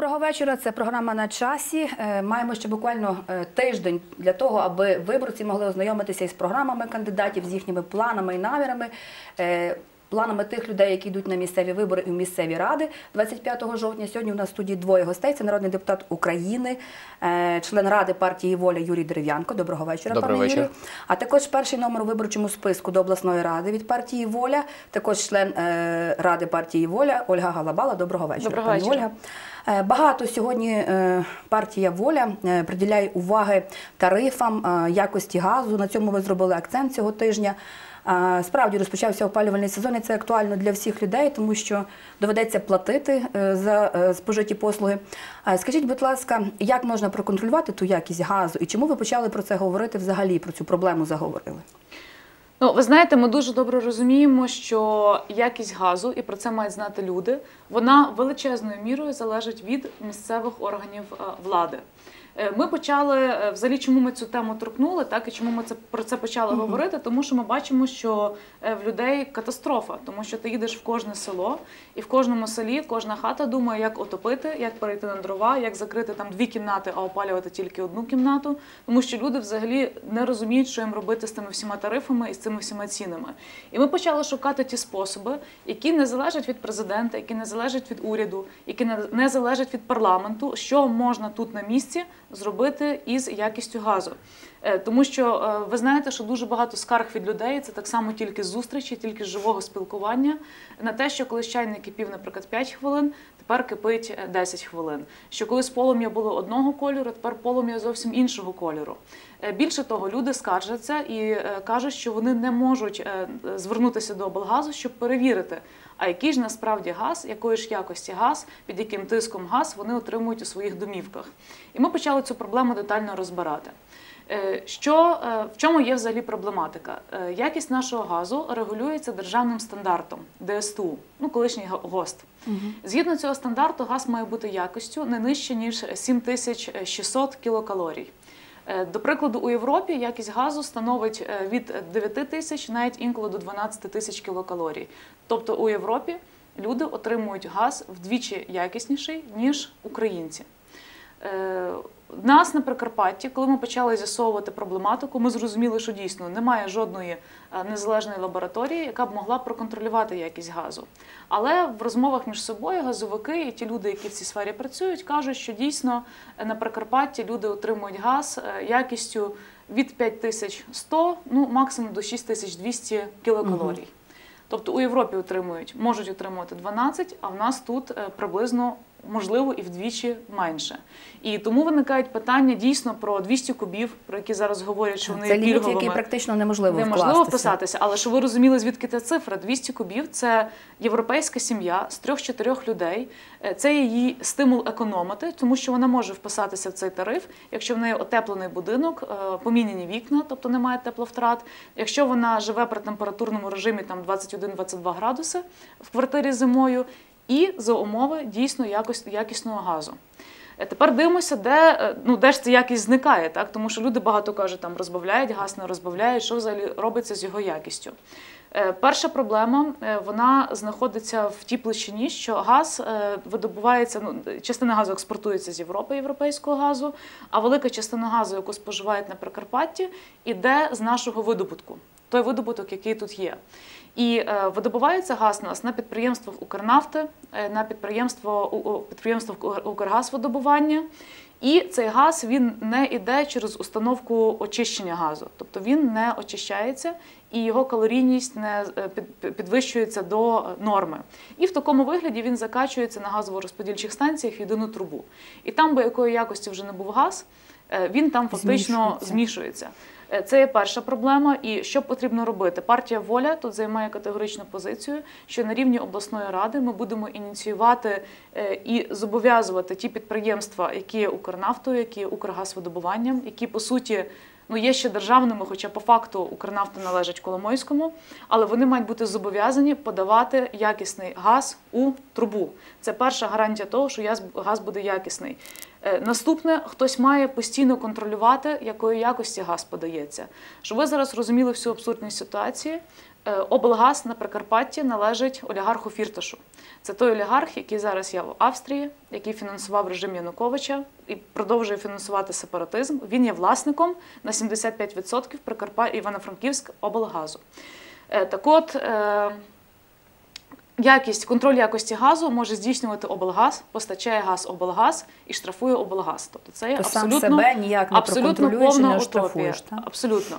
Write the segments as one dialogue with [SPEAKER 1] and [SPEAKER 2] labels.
[SPEAKER 1] Доброго вечора. Це програма на часі. Е, Маємо ще буквально е, тиждень для того, аби виборці могли ознайомитися із програмами кандидатів, з їхніми планами і намірами. Планами тих людей, які йдуть на місцеві вибори і в місцеві ради 25 жовтня. Сьогодні у нас в студії двоє гостей. Це народний депутат України, е, член ради партії Воля Юрій Дерев'янко. Доброго вечора,
[SPEAKER 2] Доброго
[SPEAKER 1] пане. Юрію. А також перший номер у виборчому списку до обласної ради від партії Воля. Також член е, ради партії Воля Ольга Галабала. Доброго вечора,
[SPEAKER 3] Доброго
[SPEAKER 1] пані
[SPEAKER 3] вечора.
[SPEAKER 1] Ольга. Е, Багато сьогодні партія Воля приділяє уваги тарифам, якості газу. На цьому ви зробили акцент цього тижня. Справді розпочався опалювальний сезон, і це актуально для всіх людей, тому що доведеться платити е, за е, спожиті послуги. Скажіть, будь ласка, як можна проконтролювати ту якість газу і чому ви почали про це говорити взагалі? Про цю проблему заговорили?
[SPEAKER 3] Ну, ви знаєте, ми дуже добре розуміємо, що якість газу, і про це мають знати люди, вона величезною мірою залежить від місцевих органів е, влади. Е, Ми почали е, взагалі, чому ми цю тему торкнули, так і чому ми це про це почали говорити, тому що ми бачимо, що е, в людей катастрофа, тому що ти їдеш в кожне село, і в кожному селі кожна хата думає, як отопити, як перейти на дрова, як закрити там дві кімнати, а опалювати тільки одну кімнату, тому що люди взагалі не розуміють, що їм робити з тими всіма тарифами і з цими всіма цінами. І ми почали шукати ті способи, які не залежать від президента, які не залежать від уряду, які не залежать від парламенту, що можна тут на місці зробити із якістю газу. Е, Тому що е, ви знаєте, що дуже багато скарг від людей це так само тільки зустрічі, тільки живого спілкування на те, що коли чайник кипів, наприклад, 5 хвилин, тепер кипить е, 10 хвилин. Що колись полум'я було одного кольору, тепер полум'я зовсім іншого кольору. Е, Більше того, люди скаржаться і е, кажуть, що вони не можуть е, звернутися до облгазу, щоб перевірити, а який ж насправді газ, якої ж якості газ, під яким тиском газ вони отримують у своїх домівках. І ми почали цю проблему детально розбирати. Е, Що е, в чому є взагалі проблематика? Е, Якість нашого газу регулюється державним стандартом ДСТУ, ну колишній ГОСТ. Згідно цього стандарту, газ має бути якістю не нижче ніж 7600 кілокалорій. До прикладу, у Європі якість газу становить від 9 тисяч, навіть інколи до 12 тисяч кілокалорій. Тобто у Європі люди отримують газ вдвічі якісніший ніж українці. Нас на Прикарпатті, коли ми почали з'ясовувати проблематику, ми зрозуміли, що дійсно немає жодної е, незалежної лабораторії, яка б могла проконтролювати якість газу. Але в розмовах між собою газовики і ті люди, які в цій сфері працюють, кажуть, що дійсно е, на Прикарпатті люди отримують газ е, якістю від 5100, ну максимум до 6200 кілокалорій. Тобто у Європі отримують, можуть отримувати 12, а в нас тут приблизно можливо і вдвічі менше. І тому виникають питання дійсно про 200 кубів, про які зараз говорять, що вони
[SPEAKER 1] Це ліміт, який практично неможливо,
[SPEAKER 3] Неможливо
[SPEAKER 1] вкластися.
[SPEAKER 3] вписатися, але що ви розуміли, звідки ця цифра? 200 кубів це європейська сім'я з трьох-чотирьох людей. Е, Це її стимул економити, тому що вона може вписатися в цей тариф, якщо в неї отеплений будинок, е, поміняні вікна, тобто немає тепловтрат. Якщо вона живе при температурному режимі там 21-22 градуси в квартирі зимою, і за умови дійсно якісного газу. Е, Тепер дивимося, де, е, ну, де ж ця якість зникає, так? тому що люди багато кажуть, там розбавляють газ, не розбавляють, що взагалі робиться з його якістю. Е, Перша проблема вона знаходиться в тій площині, що газ видобувається. Ну частина газу експортується з Європи, європейського газу, а велика частина газу, яку споживають на Прикарпатті, іде з нашого видобутку, той видобуток, який тут є. І е, видобувається газ у нас на підприємствах Укрнафти, е, на підприємство, підприємство Укр- Укргазвидобування. І цей газ він не йде через установку очищення газу, тобто він не очищається і його калорійність не е, підвищується до норми. І в такому вигляді він закачується на газово-розподільчих станціях в єдину трубу. І там, би якої якості вже не був газ, він там фактично
[SPEAKER 1] Змішується.
[SPEAKER 3] змішується. Е, Це є перша проблема. І що потрібно робити? Партія воля тут займає категоричну позицію, що на рівні обласної ради ми будемо ініціювати е, і зобов'язувати ті підприємства, які є Укрнафтою, які є Укргазвидобуванням, які по суті. Ну, є ще державними, хоча по факту Укрнафта належить Коломойському, але вони мають бути зобов'язані подавати якісний газ у трубу. Це перша гарантія того, що газ буде якісний. Е, Наступне, хтось має постійно контролювати, якої якості газ подається. Щоб ви зараз розуміли всю абсурдність ситуації, Облгаз на Прикарпатті належить олігарху Фірташу. Це той олігарх, який зараз є в Австрії, який фінансував режим Януковича і продовжує фінансувати сепаратизм. Він є власником на 75% Прикарпа Івано-Франківськ облгазу. Е, Так от, е, якість, контроль якості газу може здійснювати облгаз, постачає газ облгаз і штрафує облгаз. Тобто це є
[SPEAKER 1] То сам
[SPEAKER 3] абсолютно
[SPEAKER 1] себе ніяк не
[SPEAKER 3] абсолютно повна
[SPEAKER 1] не
[SPEAKER 3] утопія. Абсолютно.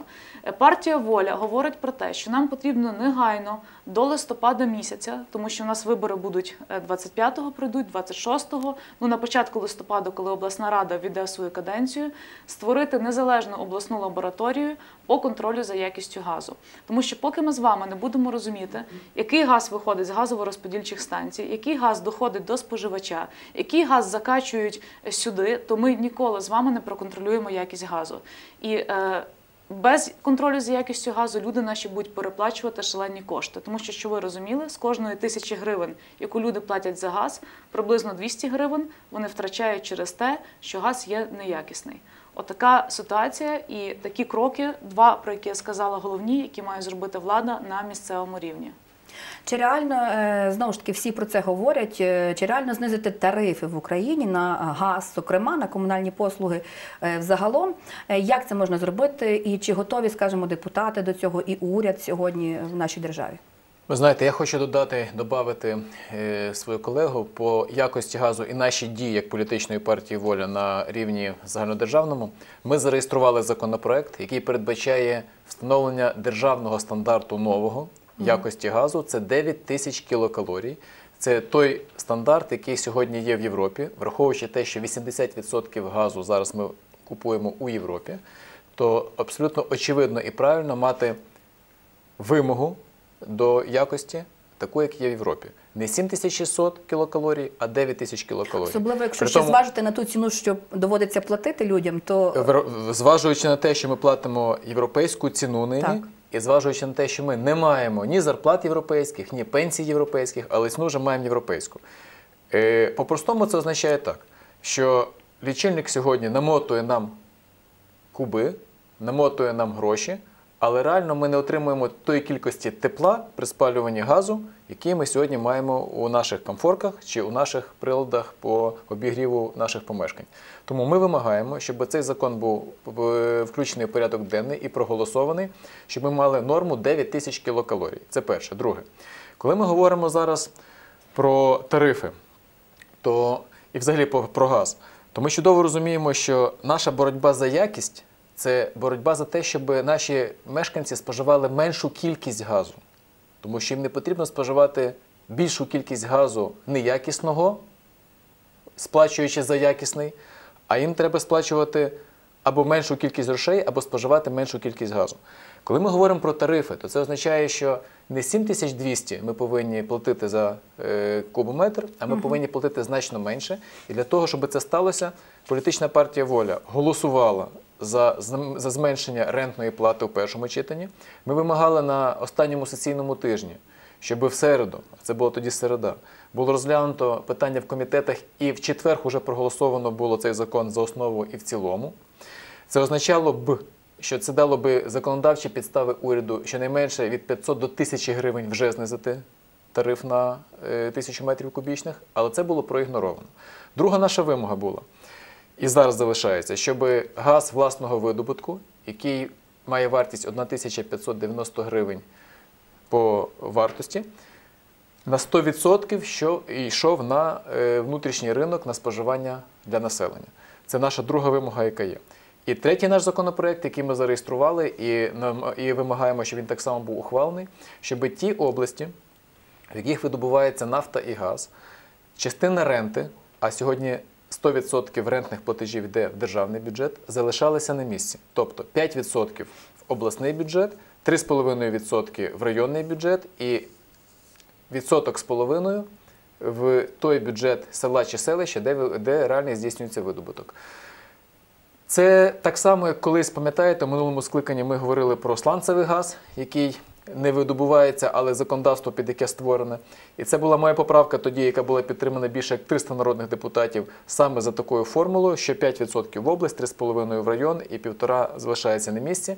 [SPEAKER 3] Е, Партія Воля говорить про те, що нам потрібно негайно до листопада місяця, тому що у нас вибори будуть е, 25-го, пройдуть 26-го. Ну на початку листопада, коли обласна рада віде свою каденцію, створити незалежну обласну лабораторію по контролю за якістю газу. Тому що поки ми з вами не будемо розуміти, який газ виходить з газово-розподільчих станцій, який газ доходить до споживача, який газ закачують сюди, то ми ніколи з вами не проконтролюємо якість газу. І е, без контролю за якістю газу люди наші будуть переплачувати шалені кошти. Тому що, що ви розуміли, з кожної тисячі гривень, яку люди платять за газ, приблизно 200 гривень вони втрачають через те, що газ є неякісний. Отака ситуація і такі кроки, два про які я сказала, головні, які має зробити влада на місцевому рівні.
[SPEAKER 1] Чи реально е, знову ж таки всі про це говорять? е, Чи реально знизити тарифи в Україні на газ, зокрема на комунальні послуги е, взагалом? Як це можна зробити? І чи готові, скажімо, депутати до цього і уряд сьогодні в нашій державі?
[SPEAKER 2] Ви знаєте, я хочу додати, додати е, свою колегу по якості газу і наші дії як політичної партії воля на рівні загальнодержавному. Ми зареєстрували законопроект, який передбачає встановлення державного стандарту нового якості газу. Це 9 тисяч кілокалорій. Це той стандарт, який сьогодні є в Європі, враховуючи те, що 80% газу зараз ми купуємо у Європі, то абсолютно очевидно і правильно мати вимогу до якості, таку, як є в Європі. Не 7600 кілокалорій, а 9000 кілокалорій.
[SPEAKER 1] Особливо, якщо
[SPEAKER 2] При
[SPEAKER 1] ще зважити на ту ціну, що доводиться платити людям, то
[SPEAKER 2] зважуючи на те, що ми платимо європейську ціну нині,
[SPEAKER 1] Так.
[SPEAKER 2] І зважуючи на те, що ми не маємо ні зарплат європейських, ні пенсій європейських, але вже маємо європейську. Е, По-простому це означає так, що лічильник сьогодні намотує нам куби, намотує нам гроші, але реально ми не отримуємо тої кількості тепла при спалюванні газу, який ми сьогодні маємо у наших комфорках чи у наших приладах по обігріву наших помешкань. Тому ми вимагаємо, щоб цей закон був включений в порядок денний і проголосований, щоб ми мали норму 9 тисяч кілокалорій. Це перше. Друге, коли ми говоримо зараз про тарифи, то і взагалі про газ, то ми чудово розуміємо, що наша боротьба за якість це боротьба за те, щоб наші мешканці споживали меншу кількість газу. Тому що їм не потрібно споживати більшу кількість газу неякісного, сплачуючи за якісний, а їм треба сплачувати або меншу кількість грошей, або споживати меншу кількість газу. Коли ми говоримо про тарифи, то це означає, що не 7200 ми повинні платити за е, кубометр, а ми повинні платити значно менше. І для того, щоб це сталося, політична партія Воля голосувала за, за зменшення рентної плати у першому читанні. Ми вимагали на останньому сесійному тижні, щоб в середу, це було тоді середа, було розглянуто питання в комітетах, і в четвер уже проголосовано було цей закон за основу і в цілому. Це означало б, що це дало би законодавчі підстави уряду щонайменше від 500 до 1000 гривень вже знизити тариф на е, 1000 метрів кубічних, але це було проігноровано. Друга наша вимога була, і зараз залишається, щоб газ власного видобутку, який має вартість 1590 гривень по вартості, на 100% що йшов на е, внутрішній ринок на споживання для населення. Це наша друга вимога, яка є. І третій наш законопроект, який ми зареєстрували, і, і вимагаємо, щоб він так само був ухвалений, щоб ті області, в яких видобувається нафта і газ, частина ренти, а сьогодні 100% рентних платежів йде в державний бюджет, залишалися на місці. Тобто 5% в обласний бюджет, 3,5% в районний бюджет і відсоток з половиною в той бюджет села чи селища, де, де реально здійснюється видобуток. Це так само, як колись пам'ятаєте, в минулому скликанні ми говорили про сланцевий газ, який не видобувається, але законодавство під яке створене. І це була моя поправка тоді, яка була підтримана більше як 300 народних депутатів саме за такою формулою, що 5% в область, 3,5% в район і 1,5% залишається на місці.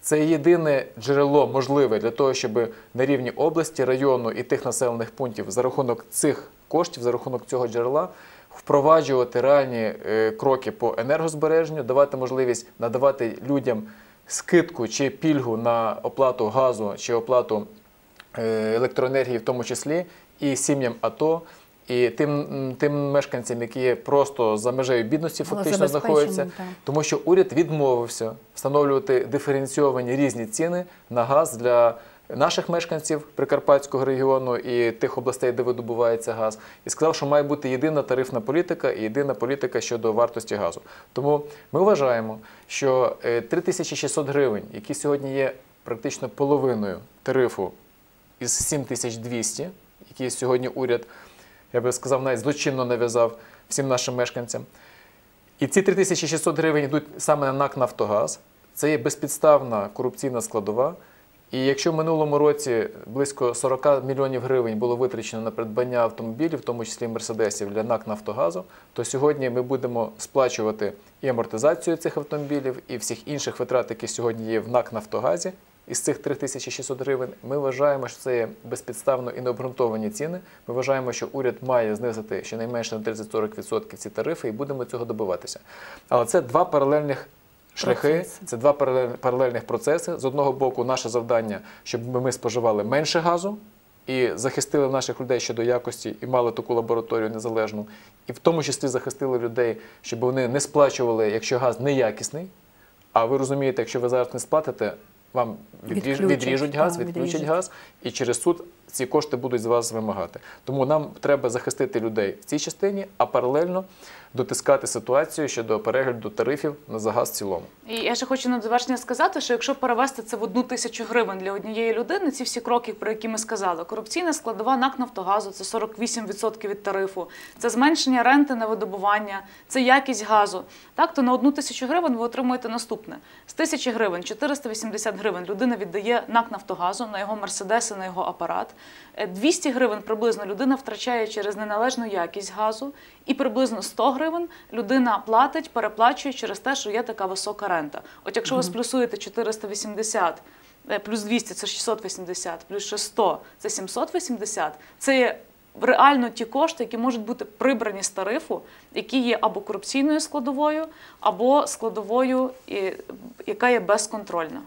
[SPEAKER 2] Це єдине джерело можливе для того, щоб на рівні області, району і тих населених пунктів за рахунок цих коштів, за рахунок цього джерела впроваджувати реальні е, кроки по енергозбереженню, давати можливість надавати людям скидку чи пільгу на оплату газу чи оплату е, електроенергії, в тому числі, і сім'ям АТО. І тим, тим мешканцям, які є просто за межею бідності, фактично знаходяться,
[SPEAKER 1] так.
[SPEAKER 2] тому що уряд відмовився встановлювати диференційовані різні ціни на газ для наших мешканців Прикарпатського регіону і тих областей, де видобувається газ, і сказав, що має бути єдина тарифна політика і єдина політика щодо вартості газу. Тому ми вважаємо, що е, 3600 гривень, які сьогодні є практично половиною тарифу із 7200, які сьогодні уряд, я би сказав, навіть злочинно нав'язав всім нашим мешканцям. І ці 3600 гривень йдуть саме на НАК Нафтогаз. Це є безпідставна корупційна складова. І якщо в минулому році близько 40 мільйонів гривень було витрачено на придбання автомобілів, в тому числі мерседесів для НАК Нафтогазу, то сьогодні ми будемо сплачувати і амортизацію цих автомобілів, і всіх інших витрат, які сьогодні є в НАК Нафтогазі. Із цих 3600 гривень ми вважаємо, що це є безпідставно і необґрунтовані ціни. Ми вважаємо, що уряд має знизити щонайменше на 30-40% ці тарифи, і будемо цього добиватися. Але це два паралельних шляхи,
[SPEAKER 1] Процеси.
[SPEAKER 2] це два паралельних процеси. З одного боку, наше завдання, щоб ми споживали менше газу і захистили наших людей щодо якості і мали таку лабораторію незалежну, і в тому числі захистили людей, щоб вони не сплачували, якщо газ неякісний. А ви розумієте, якщо ви зараз не сплатите, вам відріж,
[SPEAKER 1] Відключать,
[SPEAKER 2] відріжуть газ, відключать
[SPEAKER 1] відріжуть.
[SPEAKER 2] газ, і через суд ці кошти будуть з вас вимагати. Тому нам треба захистити людей в цій частині, а паралельно дотискати ситуацію щодо перегляду тарифів на за газ в цілому.
[SPEAKER 3] І я ще хочу на завершення сказати, що якщо перевести це в одну тисячу гривень для однієї людини, ці всі кроки, про які ми сказали, корупційна складова НАК Нафтогазу це 48% від тарифу, це зменшення ренти на видобування, це якість газу. Так, то на одну тисячу гривень ви отримуєте наступне: з тисячі гривень 480 гривень людина віддає НАК Нафтогазу на його мерседеси, на його апарат. Е, 200 гривень приблизно людина втрачає через неналежну якість газу, і приблизно 100 гривень людина платить, переплачує через те, що є така висока рента. От якщо ви сплюсуєте 480 е, плюс 200 – це 680, плюс ще 100 – це 780, це є реально ті кошти, які можуть бути прибрані з тарифу, які є або корупційною складовою, або складовою, яка є безконтрольна.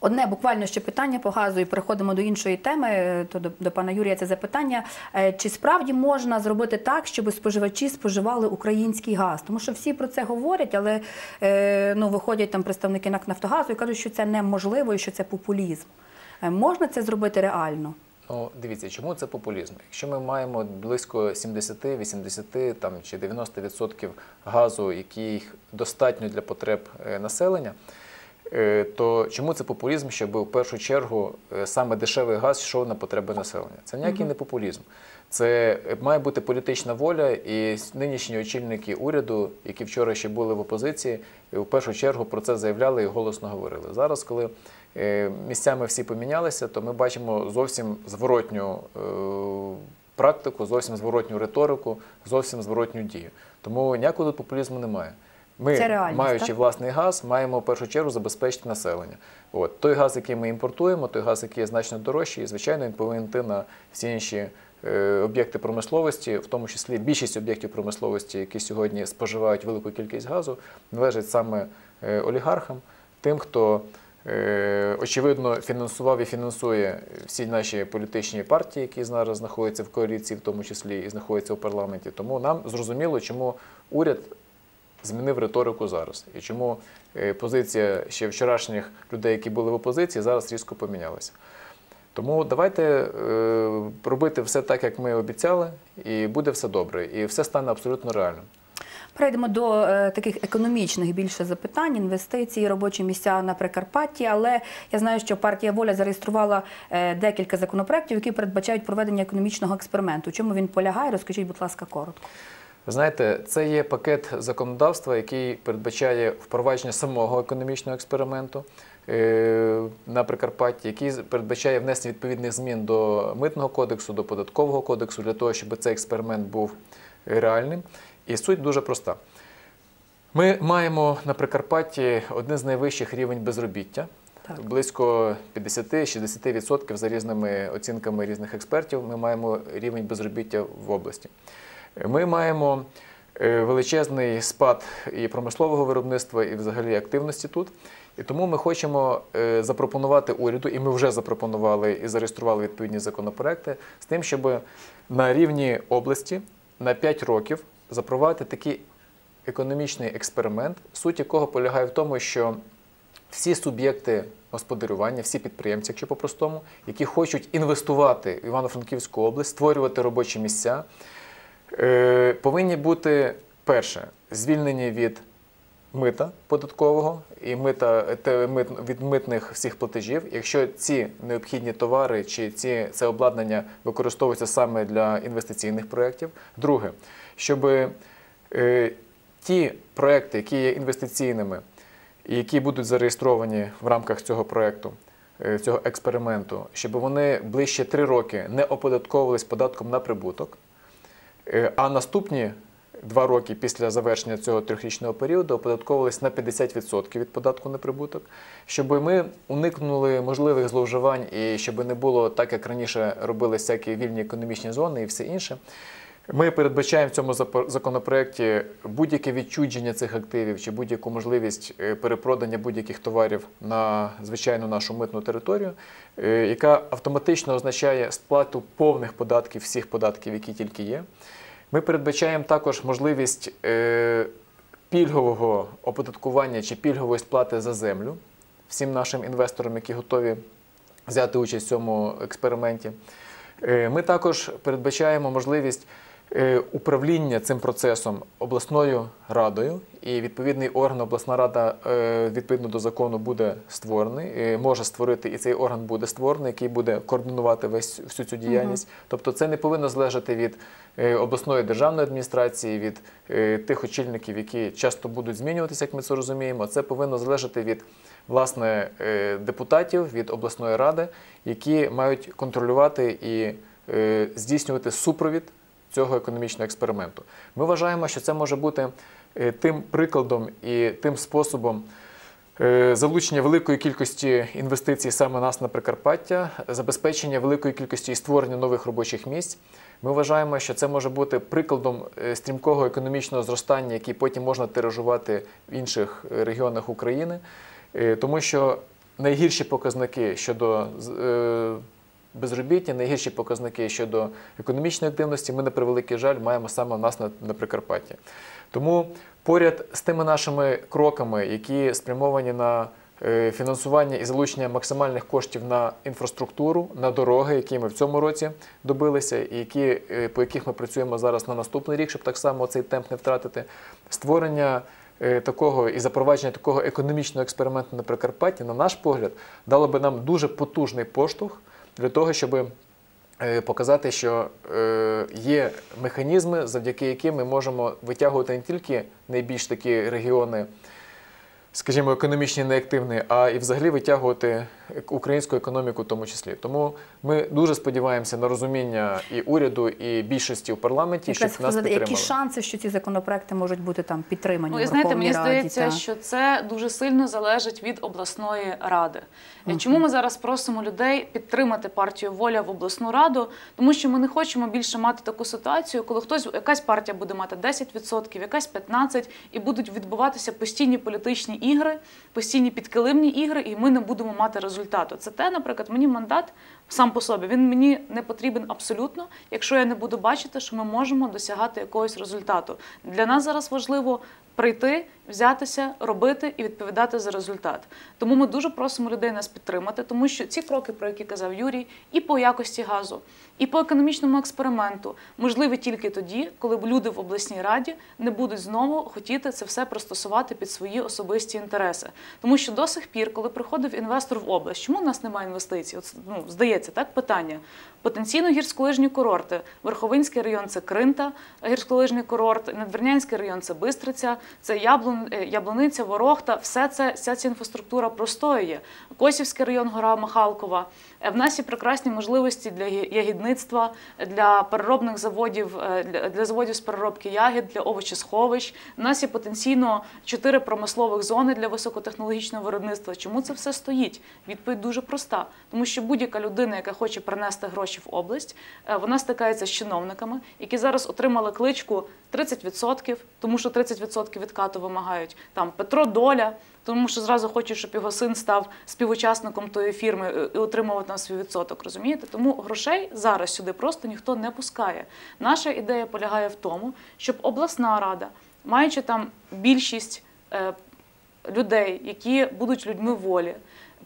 [SPEAKER 1] Одне буквально ще питання по газу, і переходимо до іншої теми. е, То до, до пана Юрія це запитання. Е, Чи справді можна зробити так, щоб споживачі споживали український газ? Тому що всі про це говорять, але е, ну, виходять там представники НАК Нафтогазу і кажуть, що це неможливо і що це популізм. Можна це зробити реально?
[SPEAKER 2] Ну, дивіться, чому це популізм? Якщо ми маємо близько 70, 80 там, чи 90% газу, яких достатньо для потреб населення, то чому це популізм, щоб в першу чергу е, саме дешевий газ йшов на потреби населення? Це ніякий не популізм. Це е, має бути політична воля, і нинішні очільники уряду, які вчора ще були в опозиції, е, в першу чергу про це заявляли і голосно говорили. Зараз, коли е, місцями всі помінялися, то ми бачимо зовсім зворотню е, практику, зовсім зворотню риторику, зовсім зворотню дію. Тому ніякого тут популізму немає. Ми,
[SPEAKER 1] реальність,
[SPEAKER 2] маючи
[SPEAKER 1] так?
[SPEAKER 2] власний газ, маємо в першу чергу забезпечити населення. От той газ, який ми імпортуємо, той газ, який є значно дорожчий, звичайно, він повинен йти на всі інші е, об'єкти промисловості, в тому числі більшість об'єктів промисловості, які сьогодні споживають велику кількість газу, належать саме е, олігархам, тим, хто е, очевидно фінансував і фінансує всі наші політичні партії, які зараз знаходяться в коаліції, в тому числі і знаходяться у парламенті. Тому нам зрозуміло, чому уряд змінив риторику зараз. І чому е, позиція ще вчорашніх людей, які були в опозиції, зараз різко помінялася. Тому давайте е, робити все так, як ми обіцяли, і буде все добре, і все стане абсолютно реальним.
[SPEAKER 1] Перейдемо до е, таких економічних більше запитань, інвестицій, робочі місця на Прикарпатті. Але я знаю, що партія Воля зареєструвала декілька законопроєктів, які передбачають проведення економічного експерименту. Чому він полягає? Розкажіть, будь ласка, коротко.
[SPEAKER 2] Ви знаєте, це є пакет законодавства, який передбачає впровадження самого економічного експерименту е, на Прикарпатті, який передбачає внесення відповідних змін до митного кодексу, до податкового кодексу для того, щоб цей експеримент був реальним. І суть дуже проста. Ми маємо на Прикарпатті один з найвищих рівень безробіття.
[SPEAKER 1] Так.
[SPEAKER 2] близько 50-60% за різними оцінками різних експертів. Ми маємо рівень безробіття в області. Ми маємо е, величезний спад і промислового виробництва, і взагалі активності тут. І тому ми хочемо е, запропонувати уряду, і ми вже запропонували і зареєстрували відповідні законопроекти з тим, щоб на рівні області на 5 років запровадити такий економічний експеримент, суть якого полягає в тому, що всі суб'єкти господарювання, всі підприємці, якщо по-простому, які хочуть інвестувати в Івано-Франківську область, створювати робочі місця, повинні бути перше звільнені від мита податкового і мита від митних всіх платежів. Якщо ці необхідні товари чи ці це обладнання використовуються саме для інвестиційних проєктів. Друге, щоб е, ті проекти, які є інвестиційними, і які будуть зареєстровані в рамках цього проекту, е, цього експерименту, щоб вони ближче три роки не оподатковувались податком на прибуток, Е, а наступні два роки після завершення цього трьохрічного періоду оподатковувались на 50% від податку на прибуток, щоб ми уникнули можливих зловживань і щоб не було так, як раніше робили всякі вільні економічні зони і все інше. Ми передбачаємо в цьому законопроекті будь-яке відчудження цих активів чи будь-яку можливість е, перепродання будь-яких товарів на звичайну нашу митну територію, е, яка автоматично означає сплату повних податків, всіх податків, які тільки є. Ми передбачаємо також можливість е, пільгового оподаткування чи пільгової сплати за землю всім нашим інвесторам, які готові взяти участь в цьому експерименті. Ми також передбачаємо можливість управління цим процесом обласною радою, і відповідний орган, обласна рада, е, відповідно до закону, буде створений, е, може створити, і цей орган буде створений, який буде координувати весь всю цю діяльність. Тобто, це не повинно залежати від е, обласної державної адміністрації, від е, тих очільників, які часто будуть змінюватися, як ми це розуміємо. Це повинно залежати від власне е, депутатів від обласної ради, які мають контролювати і е, здійснювати супровід цього економічного експерименту. Ми вважаємо, що це може бути е, тим прикладом і тим способом. е, Залучення великої кількості інвестицій саме нас на Прикарпаття, забезпечення великої кількості і створення нових робочих місць. Ми вважаємо, що це може бути прикладом е, стрімкого економічного зростання, який потім можна тиражувати в інших регіонах України. Тому що найгірші показники щодо безробіття, найгірші показники щодо економічної активності, ми на превеликий жаль маємо саме в нас на, на Прикарпатті. Тому поряд з тими нашими кроками, які спрямовані на е, фінансування і залучення максимальних коштів на інфраструктуру, на дороги, які ми в цьому році добилися, і які, е, по яких ми працюємо зараз на наступний рік, щоб так само цей темп не втратити, створення е, такого і запровадження такого економічного експерименту на Прикарпатті, на наш погляд, дало би нам дуже потужний поштовх для того, щоб е, показати, що е, є механізми, завдяки яким ми можемо витягувати не тільки найбільш такі регіони, скажімо, економічні неактивні, а і взагалі витягувати українську економіку в тому числі. Тому ми дуже сподіваємося на розуміння і уряду, і більшості у парламенті, щоб нас підтримали.
[SPEAKER 1] які шанси, що ці законопроекти можуть бути там підтримані
[SPEAKER 3] Ну і знаєте, мені
[SPEAKER 1] Раді?
[SPEAKER 3] здається,
[SPEAKER 1] та?
[SPEAKER 3] що це дуже сильно залежить від обласної ради. Е, Чому ми зараз просимо людей підтримати партію Воля в обласну раду? Тому що ми не хочемо більше мати таку ситуацію, коли хтось якась партія буде мати 10%, якась 15%, і будуть відбуватися постійні політичні ігри, постійні підкилимні ігри, і ми не будемо мати результату. Це те, наприклад, мені мандат сам по собі він мені не потрібен абсолютно, якщо я не буду бачити, що ми можемо досягати якогось результату. Для нас зараз важливо прийти, взятися, робити і відповідати за результат. Тому ми дуже просимо людей нас підтримати, тому що ці кроки, про які казав Юрій, і по якості газу, і по економічному експерименту можливі тільки тоді, коли люди в обласній раді не будуть знову хотіти це все пристосувати під свої особисті інтереси. Тому що до сих пір, коли приходив інвестор в область, чому в нас немає інвестицій? От, ну, здається, так питання. Потенційно гірськолижні курорти. Верховинський район це Кринта, гірськолижний курорт, Надвірнянський район це Бистриця, це Яблуне. Е, Яблуниця, Ворохта, все це, вся ця інфраструктура простоює. Косівський район, гора Махалкова. Е, В нас є прекрасні можливості для ягідництва, для переробних заводів, е, для, заводів з переробки ягід, для овочесховищ. У нас є потенційно чотири промислових зони для високотехнологічного виробництва. Чому це все стоїть? Відповідь дуже проста. Тому що будь-яка людина, яка хоче принести гроші в область, вона стикається з чиновниками, які зараз отримали кличку 30%, тому що 30% відкату вимагають. Там Петро Доля, тому що зразу хоче, щоб його син став співучасником тої фірми е, і отримував там свій відсоток. Розумієте? Тому грошей зараз сюди просто ніхто не пускає. Наша ідея полягає в тому, щоб обласна рада, маючи там більшість е, людей, які будуть людьми волі.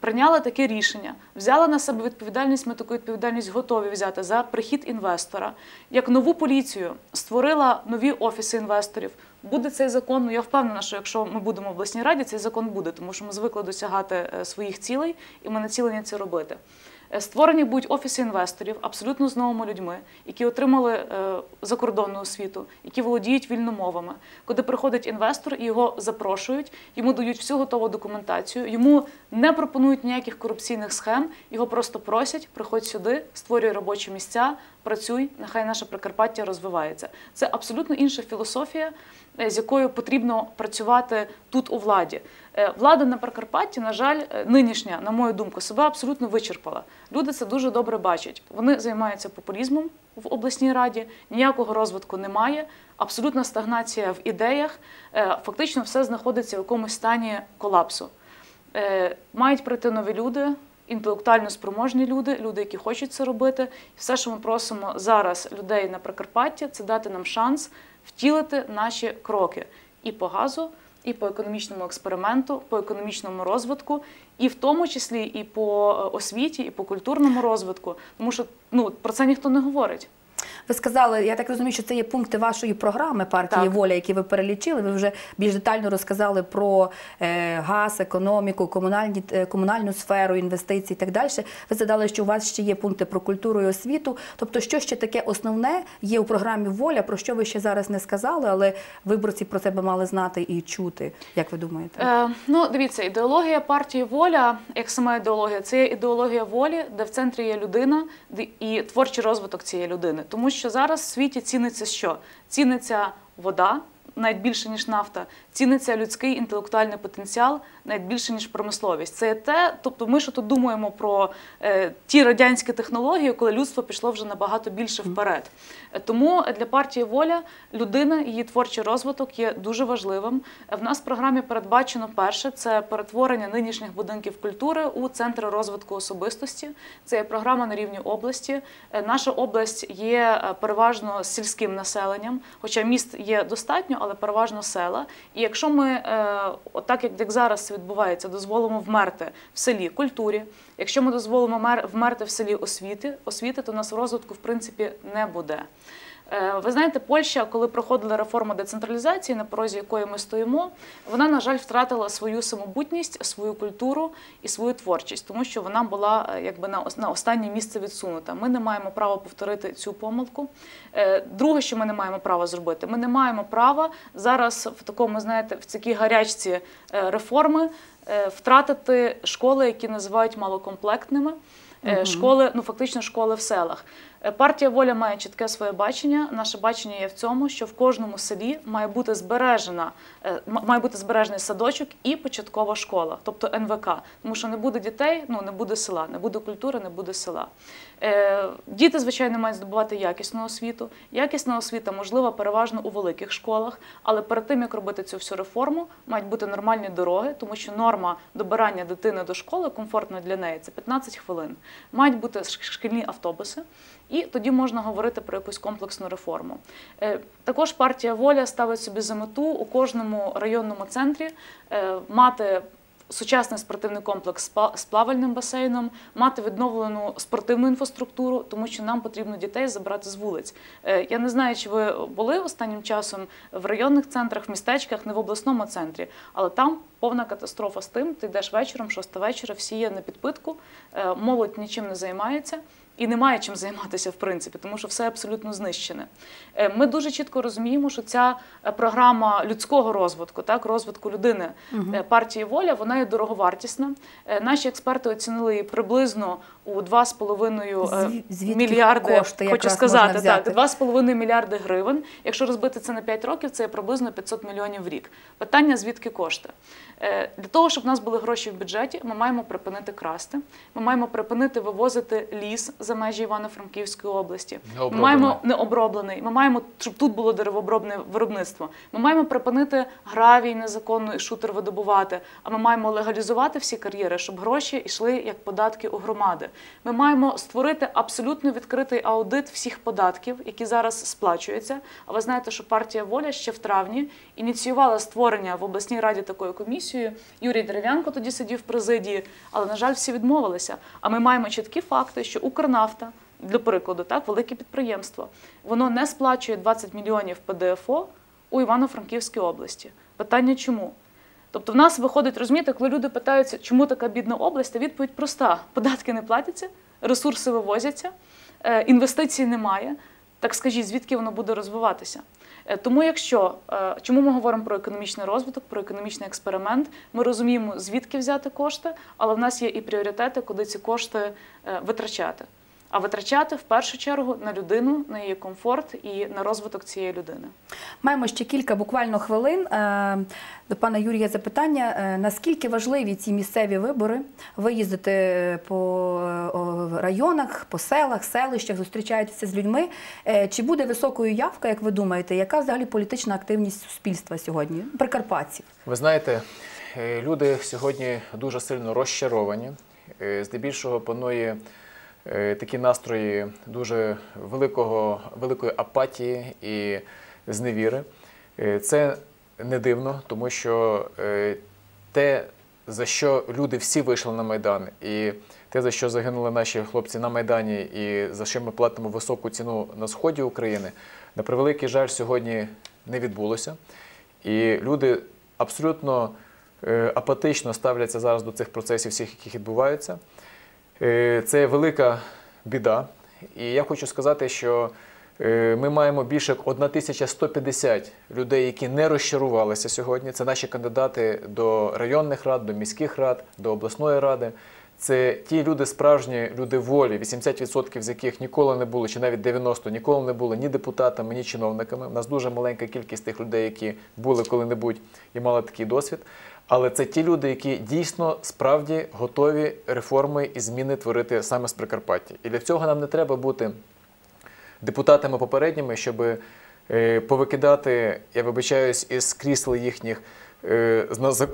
[SPEAKER 3] Прийняла таке рішення, взяла на себе відповідальність. Ми таку відповідальність готові взяти за прихід інвестора. Як нову поліцію створила нові офіси інвесторів. Буде цей закон. Ну я впевнена, що якщо ми будемо в обласній раді, цей закон буде, тому що ми звикли досягати е, своїх цілей, і ми націлені це робити. Е, Створені будуть офіси інвесторів абсолютно з новими людьми, які отримали е, закордонну освіту, які володіють вільномовами. Куди приходить інвестор його запрошують, йому дають всю готову документацію, йому не пропонують ніяких корупційних схем, його просто просять, приходь сюди, створюй робочі місця, працюй, нехай наше Прикарпаття розвивається. Це абсолютно інша філософія, е, з якою потрібно працювати тут у владі. Е, Влада на Прикарпатті, на жаль, е, нинішня, на мою думку, себе абсолютно вичерпала. Люди це дуже добре бачать. Вони займаються популізмом в обласній раді, ніякого розвитку немає, абсолютна стагнація в ідеях. Е, Фактично все знаходиться в якомусь стані колапсу. Мають прийти нові люди, інтелектуально спроможні люди, люди, які хочуть це робити. Все, що ми просимо зараз людей на Прикарпатті, це дати нам шанс втілити наші кроки і по газу, і по економічному експерименту, по економічному розвитку, і в тому числі і по е, освіті, і по культурному розвитку. Тому що ну про це ніхто не говорить.
[SPEAKER 1] Ви сказали, я так розумію, що це є пункти вашої програми партії
[SPEAKER 3] Так.
[SPEAKER 1] Воля, які ви перелічили. Ви вже більш детально розказали про е, газ, економіку, комунальні, е, комунальну сферу, інвестиції і так далі. Ви задали, що у вас ще є пункти про культуру і освіту. Тобто, що ще таке основне є у програмі Воля, про що ви ще зараз не сказали, але виборці про це би мали знати і чути. Як ви думаєте?
[SPEAKER 3] Е, ну, дивіться, ідеологія партії воля, як сама ідеологія, це є ідеологія волі, де в центрі є людина і творчий розвиток цієї людини. Тому що зараз в світі ціниться що? Ціниться вода. Навіть більше ніж нафта, ціниться людський інтелектуальний потенціал, навіть більше ніж промисловість. Це те, тобто ми що тут думаємо про е, ті радянські технології, коли людство пішло вже набагато більше вперед. Тому для партії воля людина, її творчий розвиток є дуже важливим. В нас в програмі передбачено перше це перетворення нинішніх будинків культури у центри розвитку особистості. Це є програма на рівні області. Е, Наша область є е, переважно сільським населенням, хоча міст є достатньо, але переважно села. І якщо ми, е, отак як, зараз відбувається, дозволимо вмерти в селі культурі, якщо ми дозволимо мер- вмерти в селі освіти, освіти, то нас розвитку в принципі не буде. Е, Ви знаєте, Польща, коли проходила реформа децентралізації, на порозі якої ми стоїмо, вона, на жаль, втратила свою самобутність, свою культуру і свою творчість, тому що вона була е, якби на на останнє місце відсунута. Ми не маємо права повторити цю помилку. Е, Друге, що ми не маємо права зробити, ми не маємо права зараз в такому, знаєте, в такій гарячці реформи втратити школи, які називають малокомплектними. Школи, ну фактично школи в селах. Партія воля має чітке своє бачення. Наше бачення є в цьому, що в кожному селі має бути збережена, е, має бути збережений садочок і початкова школа, тобто НВК. Тому що не буде дітей, ну не буде села, не буде культури, не буде села. Е, Діти, звичайно, мають здобувати якісну освіту. Якісна освіта можлива переважно у великих школах, але перед тим як робити цю всю реформу, мають бути нормальні дороги, тому що норма добирання дитини до школи комфортно для неї це 15 хвилин. Мають бути шкільні автобуси, і тоді можна говорити про якусь комплексну реформу. Е, Також партія воля ставить собі за мету у кожному районному центрі е, мати. Сучасний спортивний комплекс з плавальним басейном, мати відновлену спортивну інфраструктуру, тому що нам потрібно дітей забрати з вулиць. Е, Я не знаю, чи ви були останнім часом в районних центрах, в містечках, не в обласному центрі, але там повна катастрофа з тим. Ти йдеш вечором, шоста вечора, всі є на підпитку, молодь нічим не займається. І немає чим займатися в принципі, тому що все абсолютно знищене. Е, Ми дуже чітко розуміємо, що ця е, програма людського розвитку, так розвитку людини е, партії воля, вона є дороговартісна. Наші експерти оцінили її приблизно у 2,5 е,
[SPEAKER 1] Зві-
[SPEAKER 3] мільярди.
[SPEAKER 1] кошти
[SPEAKER 3] хочу сказати, так 2,5 мільярди гривень. Якщо розбити це на 5 років, це є приблизно 500 мільйонів в рік. Питання звідки кошти? Для того, щоб в нас були гроші в бюджеті, ми маємо припинити красти. Ми маємо припинити вивозити ліс за межі Івано-Франківської області. Ми маємо необроблений. Ми маємо, щоб тут було деревообробне виробництво. Ми маємо припинити гравій незаконно і шутер видобувати. А ми маємо легалізувати всі кар'єри, щоб гроші йшли як податки у громади. Ми маємо створити абсолютно відкритий аудит всіх податків, які зараз сплачуються. А ви знаєте, що партія воля ще в травні ініціювала створення в обласній раді такої комісії. Юрій Дерев'янко тоді сидів в президії, але на жаль, всі відмовилися. А ми маємо чіткі факти, що Укрнафта. Для прикладу, так, велике підприємство, воно не сплачує 20 мільйонів ПДФО у Івано-Франківській області. Питання чому? Тобто в нас виходить, розумієте, коли люди питаються, чому така бідна область, то відповідь проста: податки не платяться, ресурси вивозяться, е, інвестицій немає. Так скажіть, звідки воно буде розвиватися? Е, Тому, якщо е, чому ми говоримо про економічний розвиток, про економічний експеримент, ми розуміємо, звідки взяти кошти, але в нас є і пріоритети, куди ці кошти витрачати. А витрачати в першу чергу на людину, на її комфорт і на розвиток цієї людини.
[SPEAKER 1] Маємо ще кілька буквально хвилин. Е, До пана Юрія запитання: Е, наскільки важливі ці місцеві вибори? Ви їздите по е, районах, по селах, селищах, зустрічаєтеся з людьми. Е, Чи буде високою явка, як ви думаєте? Яка взагалі політична активність суспільства сьогодні? Прикарпатців?
[SPEAKER 2] Ви знаєте, е, люди сьогодні дуже сильно розчаровані. Е, Здебільшого панує е, такі настрої дуже великого, великої апатії і зневіри. Е, Це не дивно, тому що е, те, за що люди всі вийшли на Майдан, і те, за що загинули наші хлопці на Майдані, і за що ми платимо високу ціну на сході України, на превеликий жаль, сьогодні не відбулося. І люди абсолютно е, апатично ставляться зараз до цих процесів, всіх, які відбуваються. Е, Це велика біда. І я хочу сказати, що е, ми маємо більше 1150 людей, які не розчарувалися сьогодні. Це наші кандидати до районних рад, до міських рад, до обласної ради. Це ті люди, справжні люди волі, 80% з яких ніколи не були, чи навіть 90% ніколи не були ні депутатами, ні чиновниками. У нас дуже маленька кількість тих людей, які були коли-небудь і мали такий досвід. Але це ті люди, які дійсно справді готові реформи і зміни творити саме з Прикарпаття. І для цього нам не треба бути депутатами попередніми, щоб е, повикидати, я вибачаюсь, із крісел їхніх е,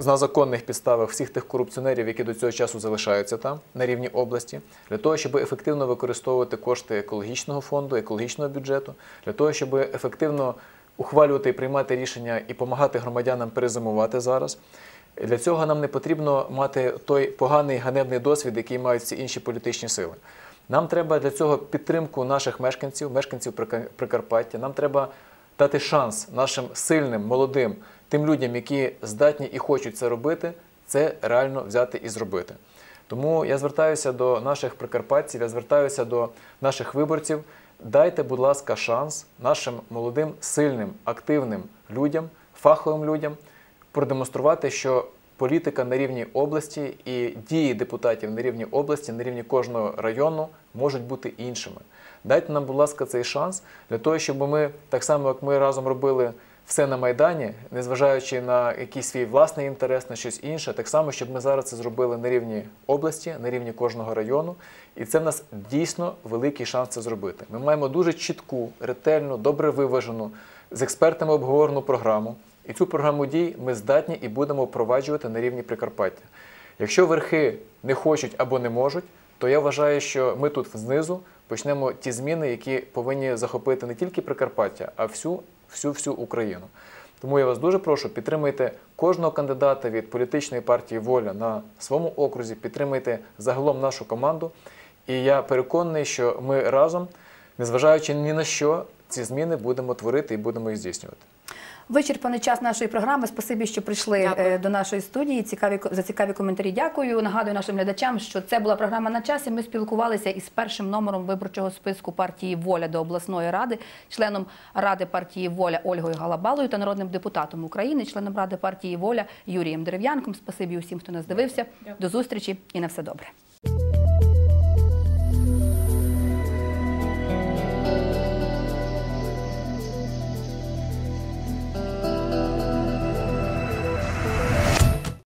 [SPEAKER 2] на законних підставах всіх тих корупціонерів, які до цього часу залишаються там на рівні області, для того, щоб ефективно використовувати кошти екологічного фонду, екологічного бюджету, для того, щоб ефективно ухвалювати і приймати рішення і допомагати громадянам перезимувати зараз. Для цього нам не потрібно мати той поганий ганебний досвід, який мають всі інші політичні сили. Нам треба для цього підтримку наших мешканців, мешканців Прикарпаття. Нам треба дати шанс нашим сильним, молодим, тим людям, які здатні і хочуть це робити, це реально взяти і зробити. Тому я звертаюся до наших прикарпатців, я звертаюся до наших виборців. Дайте, будь ласка, шанс нашим молодим, сильним, активним людям, фаховим людям продемонструвати, що політика на рівні області і дії депутатів на рівні області, на рівні кожного району можуть бути іншими. Дайте нам, будь ласка, цей шанс для того, щоб ми так само, як ми разом робили все на Майдані, незважаючи на якийсь свій власний інтерес, на щось інше, так само, щоб ми зараз це зробили на рівні області, на рівні кожного району. І це в нас дійсно великий шанс це зробити. Ми маємо дуже чітку, ретельну, добре виважену, з експертами обговорену програму. І цю програму дій ми здатні і будемо впроваджувати на рівні Прикарпаття. Якщо верхи не хочуть або не можуть, то я вважаю, що ми тут знизу почнемо ті зміни, які повинні захопити не тільки Прикарпаття, а всю всю всю Україну. Тому я вас дуже прошу, підтримайте кожного кандидата від політичної партії Воля на своєму окрузі, підтримайте загалом нашу команду. І я переконаний, що ми разом, незважаючи ні на що, ці зміни будемо творити і будемо їх здійснювати.
[SPEAKER 1] Вичерпаний час нашої програми. Спасибі, що прийшли
[SPEAKER 3] Дякую.
[SPEAKER 1] е, до нашої студії. Цікаві за цікаві коментарі. Дякую. Нагадую нашим глядачам, що це була програма на часі. Ми спілкувалися із першим номером виборчого списку партії Воля до обласної ради, членом ради партії Воля Ольгою Галабалою та народним депутатом України, членом ради партії Воля Юрієм Дерев'янком. Спасибі усім, хто нас дивився. До зустрічі і на все добре.